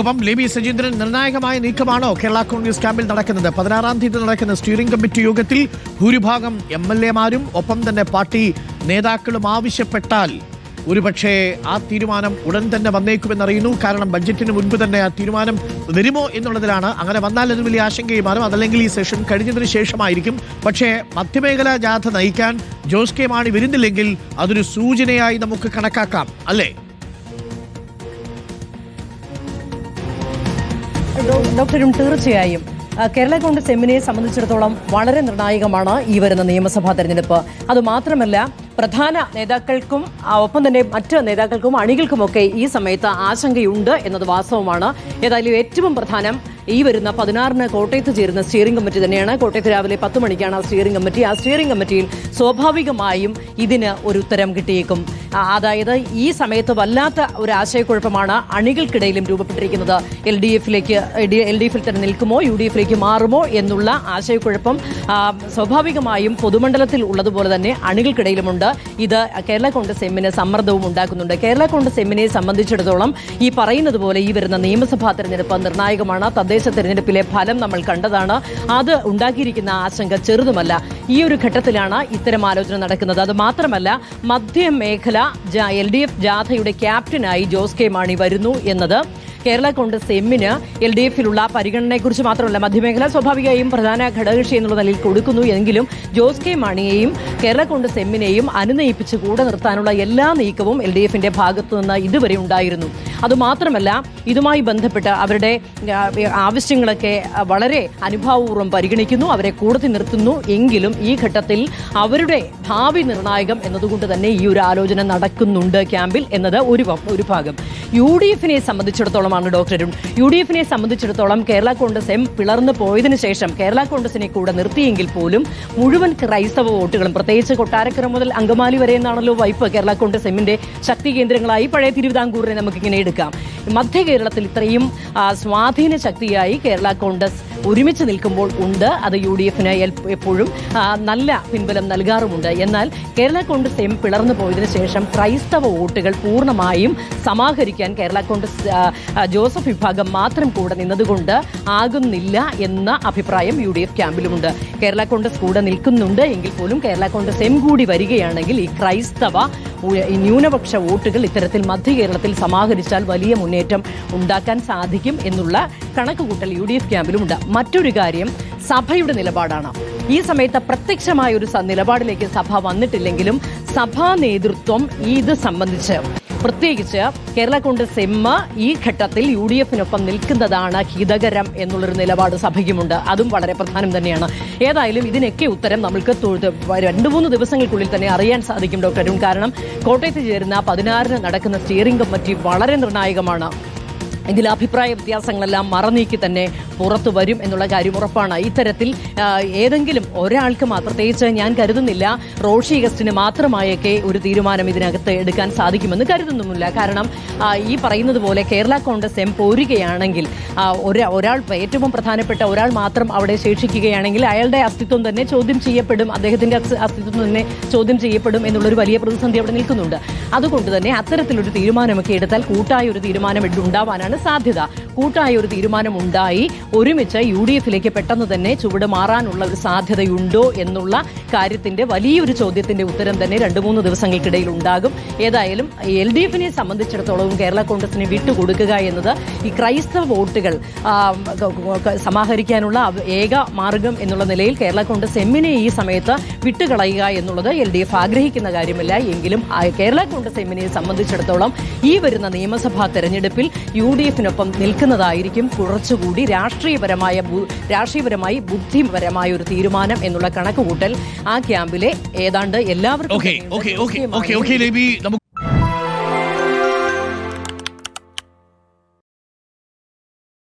ഒപ്പം ലിബി സജീന്ദ്രൻ നിർണായകമായ നീക്കമാണോ കേരള കോൺഗ്രസ് ക്യാമ്പിൽ നടക്കുന്നത്? പതിനാറാം തീയതി നടക്കുന്ന സ്റ്റിയറിംഗ് കമ്മിറ്റി യോഗത്തിൽ ഭൂരിഭാഗം എം എൽ എമാരും ഒപ്പം തന്നെ പാർട്ടി നേതാക്കളും ആവശ്യപ്പെട്ടാൽ ഒരുപക്ഷെ ആ തീരുമാനം ഉടൻ തന്നെ വന്നേക്കുമെന്നറിയുന്നു. കാരണം ബഡ്ജറ്റിന് മുൻപ് തന്നെ ആ തീരുമാനം വരുമോ എന്നുള്ളതിലാണ്. അങ്ങനെ വന്നാൽ അതിന് വലിയ ആശങ്കയും മാറും അതല്ലെങ്കിൽ ഈ സെഷൻ കഴിഞ്ഞതിന് ശേഷമായിരിക്കും. പക്ഷേ മധ്യമേഖലാ ജാഥ നയിക്കാൻ ജോസ് കെ മാണി വരുന്നില്ലെങ്കിൽ അതൊരു സൂചനയായി നമുക്ക് കണക്കാക്കാം. അല്ലേ? ഡോക്ടറും തീർച്ചയായും കേരള കോൺഗ്രസ് എമ്മിനെ സംബന്ധിച്ചിടത്തോളം വളരെ നിർണായകമാണ് ഈ വരുന്ന നിയമസഭാ തെരഞ്ഞെടുപ്പ്. അതുമാത്രമല്ല പ്രധാന നേതാക്കൾക്കും ഒപ്പം തന്നെ മറ്റ് നേതാക്കൾക്കും അണികൾക്കുമൊക്കെ ഈ സമയത്ത് ആശങ്കയുണ്ട് എന്നത് വാസ്തവമാണ്. ഏതായാലും ഏറ്റവും പ്രധാനം ഈ വരുന്ന പതിനാറിന് കോട്ടയത്ത് ചേരുന്ന സ്റ്റിയറിംഗ് കമ്മിറ്റി തന്നെയാണ്. കോട്ടയത്ത് രാവിലെ പത്ത് മണിക്കാണ് ആ സ്റ്റിയറിംഗ് കമ്മിറ്റി ആ സ്റ്റിയറിംഗ് കമ്മിറ്റിയിൽ സ്വാഭാവികമായും ഇതിന് ഒരു ഉത്തരം കിട്ടിയേക്കും. അതായത് ഈ സമയത്ത് വല്ലാത്ത ഒരു ആശയക്കുഴപ്പമാണ് അണികൾക്കിടയിലും രൂപപ്പെട്ടിരിക്കുന്നത്. എൽ ഡി എഫിലേക്ക് എൽ ഡി എഫിൽ തന്നെ നിൽക്കുമോ യു ഡി എഫിലേക്ക് മാറുമോ എന്നുള്ള ആശയക്കുഴപ്പം സ്വാഭാവികമായും പൊതുമണ്ഡലത്തിൽ ഉള്ളതുപോലെ തന്നെ അണികൾക്കിടയിലുമുണ്ട്. ഇത് കേരള കോൺഗ്രസ് എമ്മിന് സമ്മർദ്ദവും ഉണ്ടാക്കുന്നുണ്ട്. കേരള കോൺഗ്രസ് എമ്മിനെ സംബന്ധിച്ചിടത്തോളം ഈ പറയുന്നത് പോലെ ഈ വരുന്ന നിയമസഭാ തെരഞ്ഞെടുപ്പ് നിർണായകമാണ്. തദ്ദേശ തെരഞ്ഞെടുപ്പിലെ ഫലം നമ്മൾ കണ്ടതാണ്. അത് ഉണ്ടാക്കിയിരിക്കുന്ന ആശങ്ക ചെറുതുമല്ല. ഈ ഒരു ഘട്ടത്തിലാണ് ഇത്തരം ആലോചന നടക്കുന്നത്. അത് മാത്രമല്ല മധ്യമേഖല എൽ ഡി എഫ് ജാഥയുടെ ക്യാപ്റ്റനായി ജോസ് കെ മാണി വരുന്നു എന്നത് കേരള കോൺഗ്രസ് എമ്മിന് എൽ ഡി എഫിലുള്ള പരിഗണനയെക്കുറിച്ച് മാത്രമല്ല മധ്യമേഖല സ്വാഭാവികമായും പ്രധാന ഘടകകക്ഷി എന്നുള്ള നിലയിൽ കൊടുക്കുന്നു. എങ്കിലും ജോസ് കെ മാണിയെയും കേരള കോൺഗ്രസ് എമ്മിനെയും അനുനയിപ്പിച്ച് കൂടെ നിർത്താനുള്ള എല്ലാ നീക്കവും എൽ ഡി എഫിന്റെ ഭാഗത്തു നിന്ന് ഇതുവരെ ഉണ്ടായിരുന്നു. അതുമാത്രമല്ല ഇതുമായി ബന്ധപ്പെട്ട് അവരുടെ ആവശ്യങ്ങളൊക്കെ വളരെ അനുഭാവപൂർവം പരിഗണിക്കുന്നു അവരെ കൂടത്തി നിർത്തുന്നു. എങ്കിലും ഈ ഘട്ടത്തിൽ അവരുടെ ഭാവി നിർണായകം എന്നതുകൊണ്ട് തന്നെ ഈ ഒരു ആലോചന നടക്കുന്നുണ്ട് ക്യാമ്പിൽ എന്നത് ഒരു ഒരു ഭാഗം. യു ഡി എഫിനെ സംബന്ധിച്ചിടത്തോളമാണ് ഡോക്ടർ അരുൺ. യു ഡി എഫിനെ സംബന്ധിച്ചിടത്തോളം കേരള കോൺഗ്രസ് എം പിളർന്നു പോയതിനു ശേഷം കേരള കോൺഗ്രസിനെ കൂടെ നിർത്തിയെങ്കിൽ പോലും മുഴുവൻ ക്രൈസ്തവ വോട്ടുകളും പ്രത്യേകിച്ച് കൊട്ടാരക്കര മുതൽ അങ്കമാലി വരെ എന്നാണല്ലോ വൈപ്പ് കേരള കോൺഗ്രസ് എമ്മിന്റെ ശക്തി കേന്ദ്രങ്ങളായി പഴയ തിരുവിതാംകൂറിനെ നമുക്കിങ്ങനെ എടുക്കാം. മധ്യ കേരളത്തിൽ ഇത്രയും സ്വാധീന ശക്തിയായി കേരള കോൺഗ്രസ് ഒരുമിച്ച് നിൽക്കുമ്പോൾ ഉണ്ട്. അത് യു ഡി എഫിന് എപ്പോഴും നല്ല പിൻബലം നൽകാറുമുണ്ട്. എന്നാൽ കേരള കോൺഗ്രസ് എം പിളർന്നു പോയതിനു ശേഷം ക്രൈസ്തവ വോട്ടുകൾ പൂർണമായും സമാഹരിക്കാൻ കേരള കോൺഗ്രസ് ജോസഫ് വിഭാഗം മാത്രം കൂടെ നിന്നതുകൊണ്ട് ആകുന്നില്ല എന്ന അഭിപ്രായം യു ഡി എഫ് ക്യാമ്പിലുമുണ്ട്. കേരള കോൺഗ്രസ് കൂടെ നിൽക്കുന്നുണ്ട്. എങ്കിൽ പോലും കേരള കോൺഗ്രസ് എം കൂടി വരികയാണെങ്കിൽ ഈ ക്രൈസ്തവ ന്യൂനപക്ഷ വോട്ടുകൾ ഇത്തരത്തിൽ മധ്യ കേരളത്തിൽ സമാഹരിച്ചാൽ വലിയ മുന്നേറ്റം ഉണ്ടാക്കാൻ സാധിക്കും എന്നുള്ള കണക്കുകൂട്ടൽ യു ഡി എഫ് ക്യാമ്പിലുമുണ്ട്. മറ്റൊരു കാര്യം സഭയുടെ നിലപാടാണ്. ഈ സമയത്ത് പ്രത്യക്ഷമായ ഒരു നിലപാടിലേക്ക് സഭ വന്നിട്ടില്ലെങ്കിലും സഭാ നേതൃത്വം ഇത് സംബന്ധിച്ച് പ്രത്യേകിച്ച് കേരള കോൺഗ്രസ് എം ഈ ഘട്ടത്തിൽ യു ഡി എഫിനൊപ്പം നിൽക്കുന്നതാണ് ഹിതകരം എന്നുള്ളൊരു നിലപാട് സഭയ്ക്കുമുണ്ട്. അതും വളരെ പ്രധാനം തന്നെയാണ്. ഏതായാലും ഇതിനൊക്കെ ഉത്തരം തൊഴുത് രണ്ടു മൂന്ന് ദിവസങ്ങൾക്കുള്ളിൽ തന്നെ അറിയാൻ സാധിക്കും ഡോക്ടർ അരുൺ. കാരണം കോട്ടയത്ത് ചേരുന്ന പതിനാറിന് നടക്കുന്ന സ്റ്റിയറിംഗ് കമ്മിറ്റി വളരെ നിർണായകമാണ്. ഇതിൽ അഭിപ്രായ വ്യത്യാസങ്ങളെല്ലാം മറനീക്കി തന്നെ പുറത്തു വരും എന്നുള്ള കാര്യം ഉറപ്പാണ്. ഇത്തരത്തിൽ ഏതെങ്കിലും ഒരാൾക്ക് മാത്രം പ്രത്യേകിച്ച് ഞാൻ കരുതുന്നില്ല. റോഷി ഗസ്റ്റിന് മാത്രമായൊക്കെ ഒരു തീരുമാനം ഇതിനകത്ത് എടുക്കാൻ സാധിക്കുമെന്ന് കരുതുന്നുമില്ല. കാരണം ഈ പറയുന്നത് പോലെ കേരള കോൺഗ്രസ് എം പോരുകയാണെങ്കിൽ ഒരാൾ ഏറ്റവും പ്രധാനപ്പെട്ട ഒരാൾ മാത്രം അവിടെ ശേഷിക്കുകയാണെങ്കിൽ അയാളുടെ അസ്തിത്വം തന്നെ ചോദ്യം ചെയ്യപ്പെടും. അദ്ദേഹത്തിന്റെ അസ്തിത്വം തന്നെ ചോദ്യം ചെയ്യപ്പെടും എന്നുള്ളൊരു വലിയ പ്രതിസന്ധി അവിടെ നിൽക്കുന്നുണ്ട്. അതുകൊണ്ട് തന്നെ അത്തരത്തിലൊരു തീരുമാനമൊക്കെ എടുത്താൽ കൂട്ടായ ഒരു തീരുമാനം ഉണ്ടാവാനാണ് സാധ്യത. കൂട്ടായ ഒരു തീരുമാനം ഉണ്ടായി ഒരുമിച്ച് യു ഡി എഫിലേക്ക് പെട്ടെന്ന് തന്നെ ചുവട് മാറാനുള്ള ഒരു സാധ്യതയുണ്ടോ എന്നുള്ള കാര്യത്തിന്റെ വലിയൊരു ചോദ്യത്തിന്റെ ഉത്തരം തന്നെ രണ്ട് മൂന്ന് ദിവസങ്ങൾക്കിടയിൽ ഉണ്ടാകും. ഏതായാലും എൽ ഡി എഫിനെ സംബന്ധിച്ചിടത്തോളം കേരള കോൺഗ്രസിനെ വിട്ടുകൊടുക്കുക എന്നത് ഈ ക്രൈസ്തവ വോട്ടുകൾ സമാഹരിക്കാനുള്ള ഏക മാർഗം എന്നുള്ള നിലയിൽ കേരള കോൺഗ്രസ് എമ്മിനെ ഈ സമയത്ത് വിട്ടുകളയുക എന്നുള്ളത് എൽ ഡി എഫ് ആഗ്രഹിക്കുന്ന കാര്യമല്ല. എങ്കിലും കേരള കോൺഗ്രസ് എമ്മിനെ സംബന്ധിച്ചിടത്തോളം ഈ വരുന്ന നിയമസഭാ തെരഞ്ഞെടുപ്പിൽ യു ഡി എഫിനൊപ്പം നിൽക്കുന്നതായിരിക്കും കുറച്ചുകൂടി രാഷ്ട്രീയപരമായ രാഷ്ട്രീയപരമായി ബുദ്ധിപരമായ ഒരു തീരുമാനം എന്നുള്ള കണക്കുകൂട്ടൽ ആ ക്യാമ്പിലെ ഏതാണ്ട് എല്ലാവർക്കും